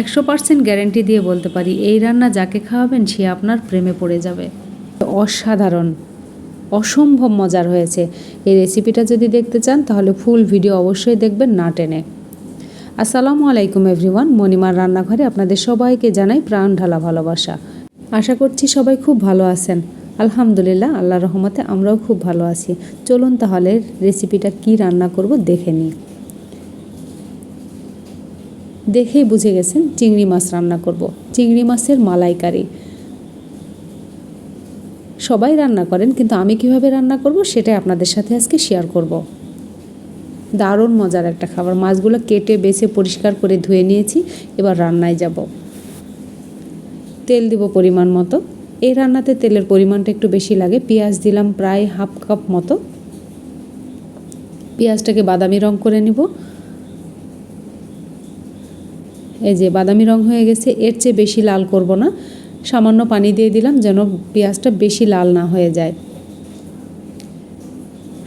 একশো percent guarantee দিয়ে বলতে পারি, এই রান্না যাকে খাওয়াবেন সে আপনার প্রেমে পড়ে যাবে। অসাধারণ, অসম্ভব মজার হয়েছে। এই রেসিপিটা যদি দেখতে চান, তাহলে ফুল ভিডিও অবশ্যই দেখবেন না টেনে। আসসালামু আলাইকুম এভরিওয়ান, মণিমার রান্নাঘরে আপনাদের সবাইকে জানাই প্রাণ ঢালা ভালোবাসা। আশা করছি সবাই খুব ভালো আছেন। আলহামদুলিল্লাহ আল্লাহ রহমতে আমরাও খুব ভালো আছি। চলুন তাহলে রেসিপিটা কি রান্না করব দেখে নিই। দেখেই বুঝে গেছেন চিংড়ি মাছ রান্না করব। চিংড়ি মাছের মালাইকারি। সবাই রান্না করেন, কিন্তু আমি কীভাবে রান্না করব সেটাই আপনাদের সাথে আজকে শেয়ার করব। দারুণ মজার একটা খাবার। মাছগুলো কেটে, বেছে, পরিষ্কার করে ধুয়ে নিয়েছি, এবার রান্নায় যাব। তেল দিব পরিমাণ মতো। এই রান্নাতে তেলের পরিমাণটা একটু বেশি লাগে। পেঁয়াজ দিলাম প্রায় হাফ কাপ মতো। পেঁয়াজটাকে বাদামি রং করে নিব। এই যে বাদামি রং হয়ে গেছে, এর চেয়ে বেশি লাল করব না। সামান্য পানি দিয়ে দিলাম যেন পেঁয়াজটা বেশি লাল না হয়ে যায়।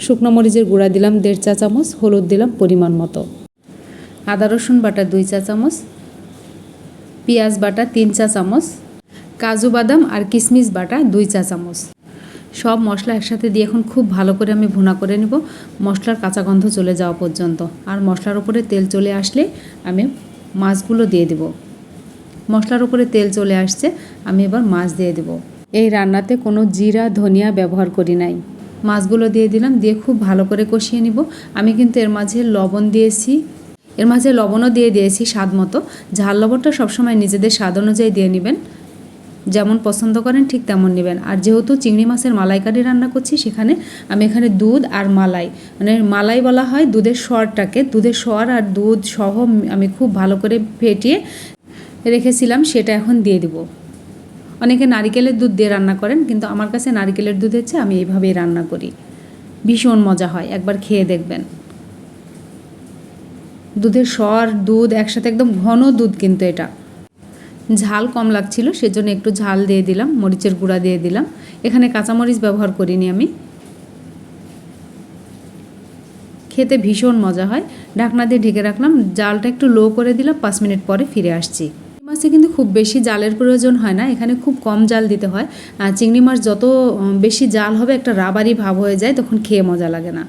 শুকনো মরিচের গুঁড়া দিলাম দেড় চা চামচ, হলুদ দিলাম পরিমাণ মতো। আদা, রসুন বাটা দুই চা চামচ, পেঁয়াজ বাটা তিন চা চামচ, কাজু বাদাম আর কিশমিশ বাটা দুই চা চামচ। সব মশলা একসাথে দিয়ে এখন খুব ভালো করে আমি ভুনা করে নেব। মশলার কাঁচা গন্ধ চলে যাওয়া পর্যন্ত। আর মশলার উপরে তেল চলে আসলে আমি মাছগুলো দিয়ে দেব। মশলার উপরে তেল চলে আসছে, আমি এবার মাছ দিয়ে দেব। এই রান্নাতে কোনো জিরা, ধনিয়া ব্যবহার করি নাই। মাছগুলো দিয়ে দিলাম, দিয়ে খুব ভালো করে কষিয়ে নিব। আমি কিন্তু এর মাঝে লবণ দিয়েছি। এর মাঝে লবণও দিয়ে দিয়েছি স্বাদ মতো। ঝাল লবণটা সবসময় নিজেদের স্বাদ অনুযায়ী দিয়ে নেবেন। যেমন পছন্দ করেন, ঠিক তেমন নেবেন। আর যেহেতু চিংড়ি মাছের মালাইকারি রান্না করছি, সেখানে আমি এখানে দুধ আর মালাই। মানে মালাই বলা হয় দুধের স্বরটাকে দুধের স্বর আর দুধ সহ আমি খুব ভালো করে ফেটিয়ে রেখেছিলাম, সেটা এখন দিয়ে দিব। অনেকে নারিকেলের দুধ দিয়ে রান্না করেন, কিন্তু আমার কাছে নারিকেলের দুধের চেয়ে আমি এইভাবেই রান্না করি। ভীষণ মজা হয়, একবার খেয়ে দেখবেন। দুধের স্বর দুধ, একসাথে একদম ঘন দুধ কিন্তু এটা। ঝাল কম লাগছিল, সেজন্য একটু ঝাল দিয়ে দিলাম, মরিচের গুঁড়া দিয়ে দিলাম। এখানে কাঁচামরিচ ব্যবহার করিনি আমি। খেতে ভীষণ মজা হয়। ঢাকনা দিয়ে ঢেকে রাখলাম, জালটা একটু লো করে দিলাম, পাঁচ মিনিট পরে ফিরে আসছি। মাছে কিন্তু খুব বেশি জালের প্রয়োজন হয় না, এখানে খুব কম জাল দিতে হয়। আর চিংড়ি মাছ যত বেশি জাল হবে, একটা রাবারি ভাব হয়ে যায়, তখন খেয়ে মজা লাগে না।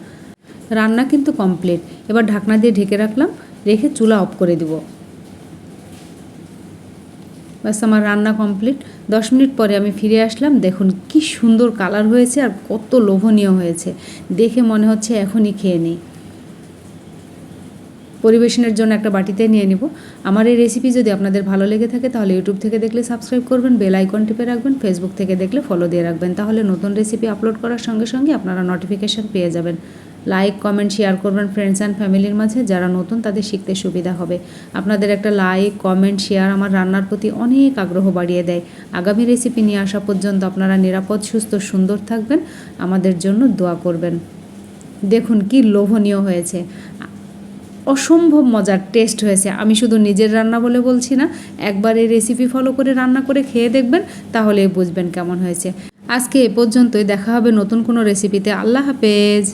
রান্না কিন্তু কমপ্লিট। এবার ঢাকনা দিয়ে ঢেকে রাখলাম, রেখে চুলা অফ করে দিব। ব্যাস, আমার রান্না কমপ্লিট। দশ মিনিট পরে আমি ফিরে আসলাম। দেখুন কি সুন্দর কালার হয়েছে আর কত লোভনীয় হয়েছে। দেখে মনে হচ্ছে এখনই খেয়ে নিই। পরিবেশনের জন্য একটা বাটিতে নিয়ে নিব। আমার এই রেসিপি যদি আপনাদের ভালো লেগে থাকে, তাহলে ইউটিউব থেকে দেখলে সাবস্ক্রাইব করবেন বেল আইকন টিপে রাখবেন ফেসবুক থেকে দেখলে ফলো দিয়ে রাখবেন। তাহলে নতুন রেসিপি আপলোড করার সঙ্গে সঙ্গে আপনারা নোটিফিকেশান পেয়ে যাবেন। লাইক কমেন্ট শেয়ার করবেন ফ্রেন্ডস অ্যান্ড ফ্যামিলির মাঝে। যারা নতুন, তাদের শিখতে সুবিধা হবে। আপনাদের একটা লাইক কমেন্ট শেয়ার আমার রান্নার প্রতি অনেক আগ্রহ বাড়িয়ে দেয়। আগামী রেসিপি নিয়ে আসা পর্যন্ত আপনারা নিরাপদ, সুস্থ, সুন্দর থাকবেন। আমাদের জন্য দোয়া করবেন। দেখুন কি লোভনীয় হয়েছে। অসম্ভব মজার টেস্ট হয়েছে। আমি শুধু নিজের রান্না বলে বলছি না, একবার এই রেসিপি ফলো করে রান্না করে খেয়ে দেখবেন, তাহলে বুঝবেন কেমন হয়েছে। আজকে এ পর্যন্তই। দেখা হবে নতুন কোনো রেসিপিতে আল্লাহ হাফেজ।